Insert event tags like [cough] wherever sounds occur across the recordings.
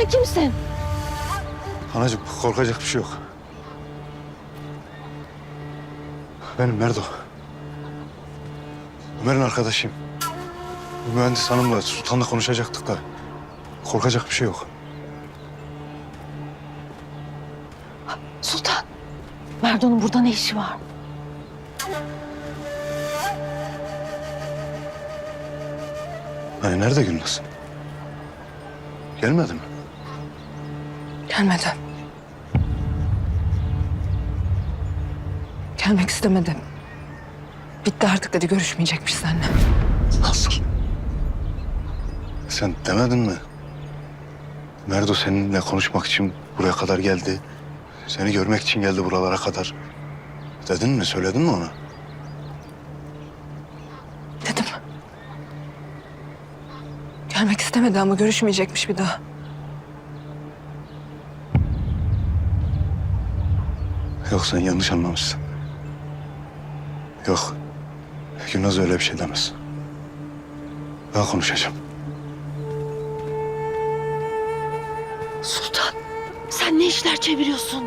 Sen kimsin? Anacığım korkacak bir şey yok. Benim Merdo. Ömer'in arkadaşıyım. Bu mühendis hanımla Sultan'la konuşacaktık da korkacak bir şey yok. Sultan. Merdo'nun burada ne işi var? Hani nerede Gülnaz? Gelmedi mi? Gelmedi. Gelmek istemedi. Bitti artık dedi görüşmeyecekmiş seninle. Nasıl? Sen demedin mi? Merdo seninle konuşmak için buraya kadar geldi. Seni görmek için geldi buralara kadar. Dedin mi, söyledin mi ona? Dedim. Gelmek istemedi ama görüşmeyecekmiş bir daha. Yok sen yanlış anlamışsın. Yok. Gülnaz öyle bir şey demez. Ben konuşacağım. Sultan. Sen ne işler çeviriyorsun?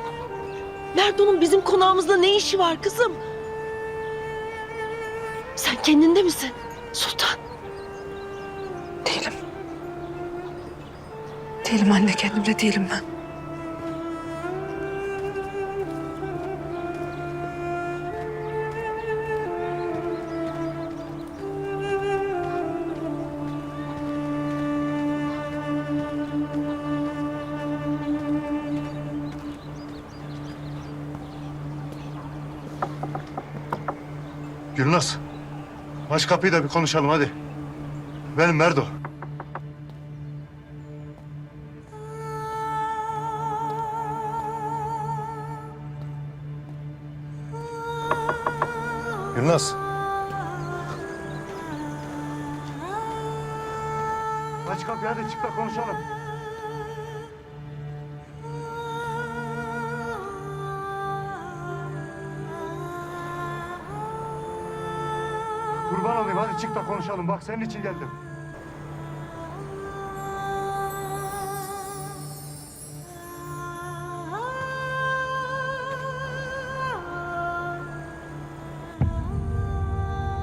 Merdo'nun bizim konağımızda ne işi var kızım? Sen kendinde misin? Sultan. Değilim. Değilim anne kendimde değilim ben. Gülnaz. Aç kapıyı da bir konuşalım hadi. Benim Merdo. Gülnaz. Aç kapıyı hadi çık da konuşalım. Kurban olayım hadi çık da konuşalım. Bak senin için geldim.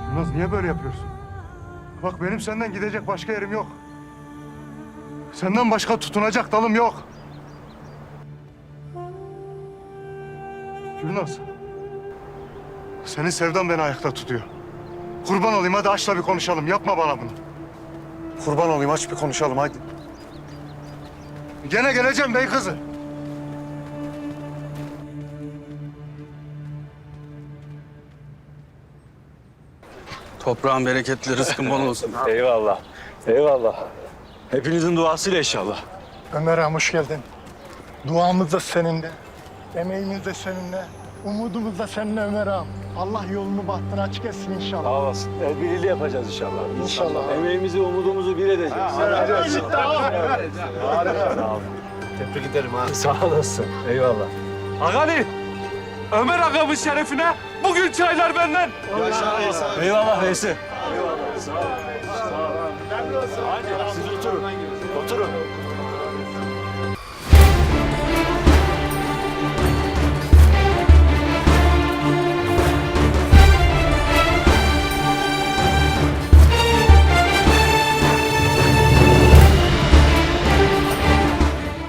Yılmaz niye böyle yapıyorsun? Bak benim senden gidecek başka yerim yok. Senden başka tutunacak dalım yok. Gülnaz. Senin sevdan beni ayakta tutuyor. Kurban olayım hadi aç da bir konuşalım. Yapma bana bunu. Kurban olayım aç bir konuşalım hadi. Gene geleceğim bey kızı. Toprağın bereketli, rızkın bol olsun. [laughs] Eyvallah. Eyvallah. Hepinizin duasıyla inşallah. Ömer ağam hoş geldin. Duamız da seninle. Emeğimiz de seninle. Umudumuz da seninle Ömer ağam. Allah yolunu bahtını açık etsin inşallah. Sağ olasın. El birliğiyle yapacağız inşallah. İnşallah. Emeğimizi, umudumuzu bir edeceğiz. Sağ ol. Tebrik ederim ha. Sağ olasın. Eyvallah. Agani, Ömer ağamın şerefine bugün çaylar benden. Eyvallah Veysi. Eyvallah. Sağ ol. Sağ ol. Hadi siz oturun. Oturun.